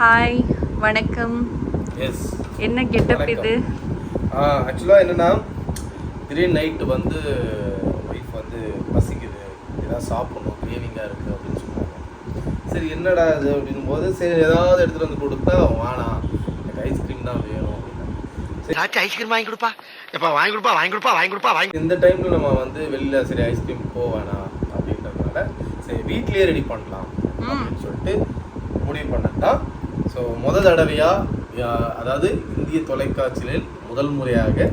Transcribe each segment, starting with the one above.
Hi வணக்கம். S என்ன getup. இது? ஆக்சுவலாக என்னென்னா திடீர்னு நைட்டு வந்து ஒய்ஃப் வந்து பசிக்குது. ஏதாவது சாப்பிடணும் கிரேவிங்காக இருக்குது அப்படின்னு சொன்னாங்க சரி என்னடா இது அப்படின்னும் போது சரி ஏதாவது எடுத்துகிட்டு வந்து கொடுத்தா வேணாம் எனக்கு ஐஸ்கிரீம் தான் வேணும் அப்படின்னா. ராஜா ஐஸ்கிரீம் வாங்கி கொடுப்பா. எப்பா வாங்கி கொடுப்பா வாங்கி கொடுப்பா வாங்கி கொடுப்பா வாங்கி இந்த டைமில் நம்ம வந்து வெளியில் சரி ஐஸ்கிரீம் போக வேணாம் அப்படின்றதுனால சரி வீட்லேயே ரெடி பண்ணலாம் அப்படின்னு சொல்லிட்டு முடிவு பண்ணது தான் ஸோ முத தடவையாக அதாவது இந்திய தொலைக்காட்சியில் முதல் முறையாக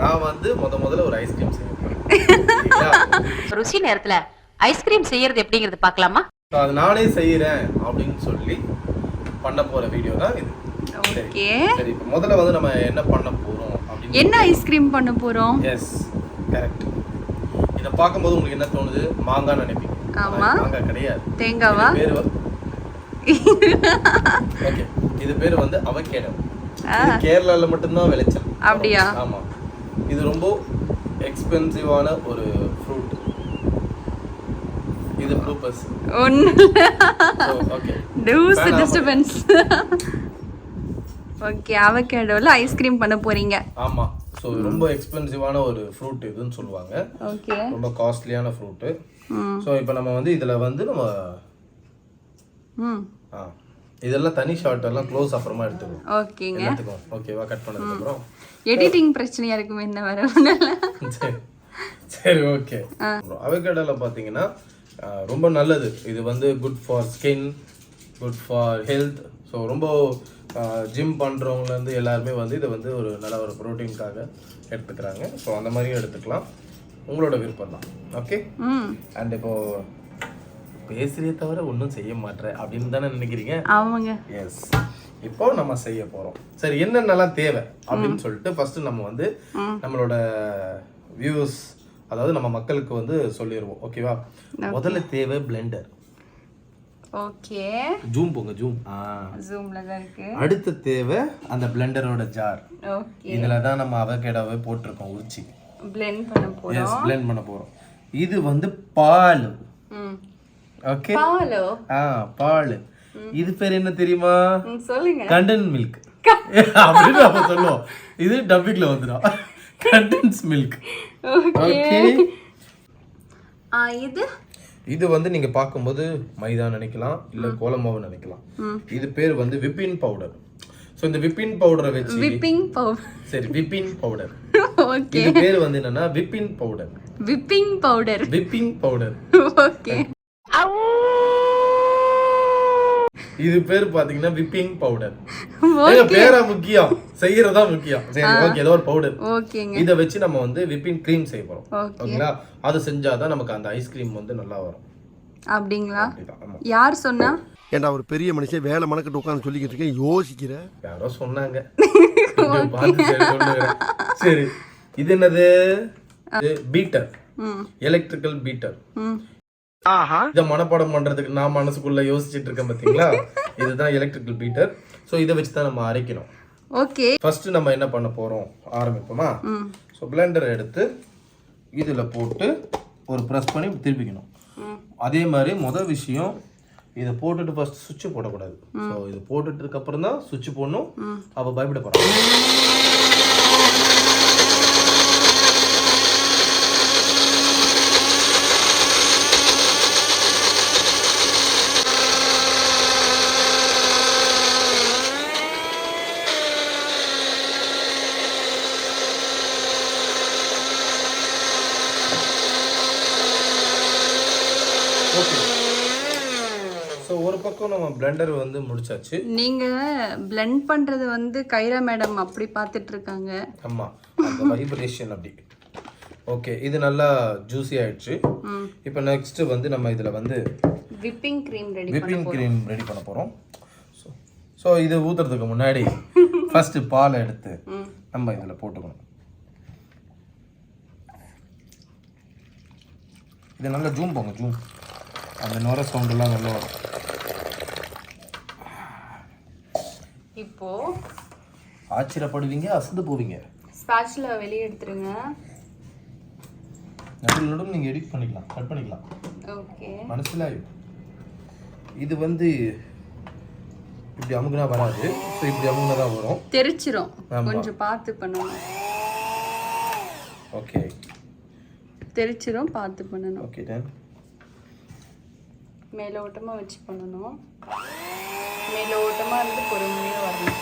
நான் வந்து முத முதல்ல ஒரு ஐஸ்கிரீம் செய்ய போறேன். சரிங்களா? ருசி நேரத்துல ஐஸ்கிரீம் செய்யறது எப்படிங்கறது பார்க்கலாமா? ஸோ அது நானே செய்கிறேன் அப்படின்னு சொல்லி பண்ண போகிற வீடியோ தான் இது. ஓகே. சரி இப்போ முதல்ல வந்து நம்ம என்ன பண்ண போகிறோம் அப்படின்னு என்ன ஐஸ்கிரீம் பண்ண போறோம்? எஸ் கரெக்ட் இதை பார்க்கும்போது உங்களுக்கு என்ன தோணுது? மாங்காய் நினைப்பீங்க. ஆமா. மாங்காய் கிடையாது. தேங்காவா? பேர் ஓகே இது பேர் வந்து. இது கேரளால மட்டும்தான் விளைச்சல். அப்படியா? ஆமா. இது ரொம்ப எக்ஸ்பென்சிவான ஒரு ஃப்ரூட் இது ப்ளூபஸ் ஒன்னு ஓகே டூஸ்? டிஸ்டர்பன்ஸ் ஓகே அவகேடோல ஐஸ்கிரீம் பண்ண போறீங்க. ஆமா. ஸோ ரொம்ப எக்ஸ்பென்சிவான ஒரு ஃப்ரூட் இதுன்னு சொல்லுவாங்க. ஓகே ரொம்ப காஸ்ட்லியான ஃப்ரூட்டு ஸோ இப்போ நம்ம வந்து இதுல வந்து நம்ம இதெல்லாம் தனி ஷார்ட் எல்லாம் க்ளோஸ் அப்புறமா எடுத்துக்குவோம். ஓகேங்க. எல்லாத்துக்கும். ஓகேவா கட் பண்ணதுக்கு அப்புறம் எடிட்டிங் பிரச்சனையா இருக்குமே என்ன வர. சரி. சரி ஓகே அவகேடோல பார்த்தீங்கன்னா ரொம்ப நல்லது. இது வந்து good for skin good for health so ரொம்ப ஜிம் பண்ணுறவங்கலேருந்து எல்லாருமே வந்து இதை வந்து ஒரு நல்ல ஒரு ப்ரோட்டீனுக்காக எடுத்துக்கிறாங்க. ஸோ அந்த மாதிரியும் எடுத்துக்கலாம். உங்களோட விருப்பம் தான் ஓகே அண்ட் இப்போ பேசுறே தவிர ஒன்றும் செய்ய மாட்டேன் அப்படின்னு தானே நினைக்கிறீங்க? ஆமாங்க. எஸ் இப்போ நம்ம செய்ய போறோம். சரி என்னென்னலாம் தேவை அப்படின்னு சொல்லிட்டு ஃபர்ஸ்ட் நம்ம வந்து நம்மளோட வியூஸ் அதாவது நம்ம மக்களுக்கு வந்து சொல்லிடுவோம் ஓகேவா முதல்ல தேவை பிளெண்டர் ஓகே ஜூம் போங்க ஜூம் ஜூம்ல தான் இருக்கு. அடுத்த தேவை அந்த பிளெண்டரோட ஜார் ஓகே இதுல தான் நம்ம அவகேடாவே போட்டிருக்கோம் உரிச்சி. பிளெண்ட் பண்ண போறோம். எஸ் பிளெண்ட் பண்ண போறோம். இது வந்து பால். ஓகே பாலோ. ஆ பால். இது பேர் என்ன தெரியுமா? சொல்லுங்க. கண்டன் மில்க். அப்படின்னு நம்ம சொல்லுவோம். இது டப்பிங்ல வந்துடும். Condensed milk. ஓகே. இது? இது வந்து நீங்க பார்க்கும்போது மைதா நினைக்கலாம் இல்ல கோலமாவு நினைக்கலாம். இது பேர் வந்து விப்பின் பவுடர். ஸோ இந்த விப்பின் பவுடரை வச்சு விப்பிங் பவுடர். சரி விப்பின் பவுடர். ஓகே. இது பேர் வந்து என்னன்னா whipping powder. Whipping powder. Whipping powder. Okay. இது பேர் பாத்தீங்கன்னா விப்பிங் பவுடர் பேரா முக்கியம். செய்யறதா முக்கியம். சரி ஓகே ஏதோ ஒரு பவுடர் ஓகேங்க. இதை வச்சு நம்ம வந்து விப்பிங் க்ரீம் செய்ய போறோம். ஓகே. ஓகேங்களா? அது செஞ்சாதான் நமக்கு அந்த ஐஸ்கிரீம் வந்து நல்லா வரும். அப்படிங்களா? யார் சொன்னா? ஏன்டா ஒரு பெரிய மனுஷன் வேலை மணக்கிட்டு உட்காந்து சொல்லிக்கிட்டு இருக்கேன். யோசிக்கிற? யாரோ சொன்னாங்க. சரி இது என்னது? பீட்டர் ம். எலக்ட்ரிக்கல் பீட்டர் இதை மனப்பாடம் பண்றதுக்கு நான் மனசுக்குள்ள யோசிச்சுட்டு இருக்கேன் பாத்தீங்களா? இதுதான் எலக்ட்ரிக்கல் பீட்டர் ஸோ இதை வச்சு தான் நம்ம அரைக்கணும். ஓகே. ஃபர்ஸ்ட் நம்ம என்ன பண்ண போறோம்? ஆரம்பிப்போமா? ஸோ பிளெண்டரை எடுத்து இதில் போட்டு ஒரு ப்ரெஸ் பண்ணி திருப்பிக்கணும். அதே மாதிரி மொதல் விஷயம் இதை போட்டுட்டு ஃபர்ஸ்ட் சுவிட்ச் போடக்கூடாது. ஸோ இது போட்டுட்டதுக்கு அப்புறம் தான் சுவிட்ச் போடணும் அப்போ பயப்பட போகிறோம் ஓகே ஸோ ஒரு பக்கம் நம்ம பிளெண்டர் வந்து முடிச்சாச்சு. நீங்க blend பண்றது வந்து கைரா மேடம் அப்படி பார்த்துட்டு இருக்காங்க ஆமாம் அந்த வைப்ரேஷன் அப்படி. ஓகே இது நல்லா ஜூஸி ஆயிடுச்சு. இப்போ நெக்ஸ்ட் வந்து நம்ம இதில் வந்து whipping cream ready whipping cream ready பண்ண போகிறோம் ஸோ ஸோ இது ஊற்றுறதுக்கு முன்னாடி ஃபஸ்ட்டு பாலை எடுத்து நம்ம இதில் போட்டுக்கணும். இது நல்லா ஜூம் போங்க ஜூம் அந்த நுர சவுண்டெல்லாம் நல்லா வரும். இப்போ ஆச்சரியப்படுவீங்க அசந்து போவீங்க. ஸ்பாட்ச்ல வெளியே எடுத்துருங்க. நடுவில் நடுவில் நீங்கள் எடிட் பண்ணிக்கலாம் கட் பண்ணிக்கலாம். ஓகே. மனசிலாயும் இது வந்து இப்படி அமுக்குனா வராது. ஸோ இப்படி அமுக்குனா தான் வரும். தெரிச்சிரும். கொஞ்சம் பார்த்து பண்ணணும். ஓகே தெரிச்சிரும் பார்த்து பண்ணணும். ஓகே டன் மேலோட்டமாக வச்சு பண்ணணும். மேலோட்டமாக இருந்து பொறுமையாக வரணும்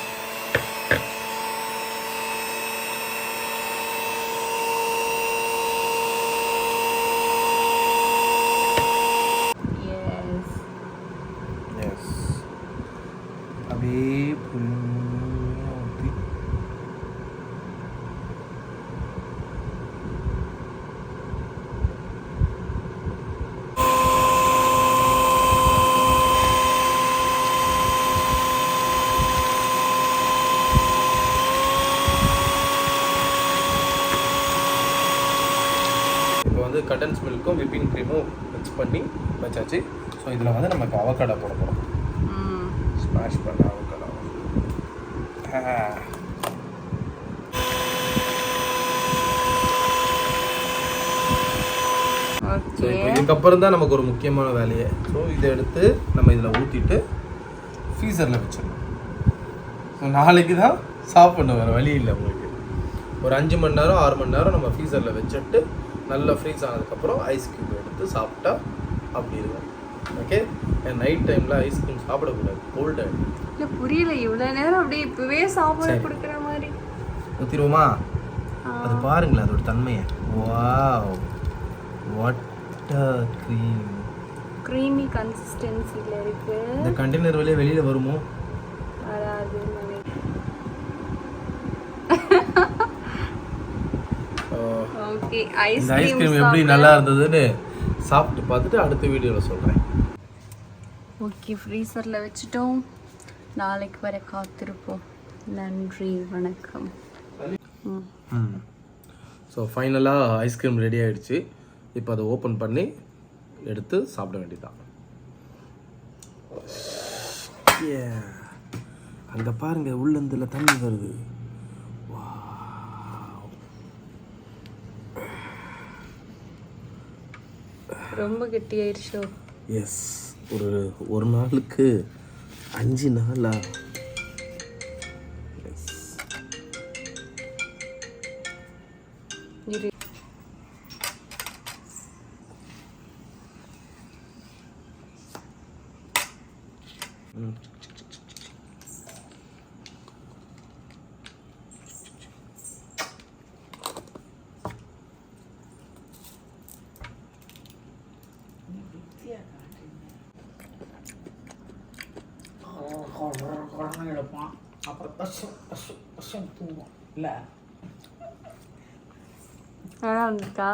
எஸ் எஸ் அப்படியே பொறுமையா ஊத்தி. கண்டன்ஸ் மில்க்கும் விப்பிங் க்ரீமும் மிக்ஸ் பண்ணி வச்சாச்சு. ஸோ இதில் வந்து நமக்கு அவக்காடை போட போகிறோம் ஸ்மாஷ் பண்ண அவக்காடா ஸோ இப்போ இதுக்கப்புறம் தான் நமக்கு ஒரு முக்கியமான வேலையே. ஸோ இதை எடுத்து நம்ம இதில் ஊற்றிட்டு ஃப்ரீசரில் வச்சிடணும் ஸோ நாளைக்கு தான் சாப்பிடணும். வேறு வழி இல்லை உங்களுக்கு. ஒரு அஞ்சு மணி நேரம் ஆறு மணி நேரம் நம்ம ஃப்ரீசரில் வச்சுட்டு நல்லா ஃப்ரீஸ் ஆனதுக்கப்புறம் ஐஸ் க்யூப் எடுத்து சாப்பிட்டா அப்படி இருக்கும். ஓகே நைட் டைமில் ஐஸ்கிரீம் சாப்பிடக்கூடாது. கோல்டு இல்லை புரியல. இவ்வளோ நேரம் அப்படியே இப்போவே சாப்பாடு. கொடுக்குற மாதிரி. ஊற்றிடுவோமா அது பாருங்களேன் அதோட தன்மையை. வாவ் வாட் க்ரீம் க்ரீமி கன்சிஸ்டன்சியில் இருக்கு. இந்த கண்டெய்னர் வழியே வெளியில் வருமோ? நினைக்கிறேன். ஓகே இந்த ஐஸ்கிரீம் எப்படி நல்லா இருந்ததுன்னு சாப்பிட்டு பார்த்துட்டு அடுத்த வீடியோவில் சொல்கிறேன் ஓகே ஃப்ரீசரில் வச்சுட்டோம். நாளைக்கு வர காத்திருப்போம். நன்றி வணக்கம். ஸோ ஃபைனலாக ஐஸ்கிரீம் ரெடி ஆயிடுச்சு. இப்போ அதை ஓப்பன் பண்ணி எடுத்து சாப்பிட வேண்டியதுதான். அங்கே பாருங்க உள்ளந்துல தண்ணி வருது. ரொம்ப கெட்டியாயிருச்சோ. எஸ் ஒரு ஒரு நாளுக்கு அஞ்சு நாளா? எஸ் இரு குழந்தை எடுப்பான். அப்புறம் பஸ்ஸு பஸ்ஸு பசு தூங்கும் இல்லை? நல்லா இருந்துக்கா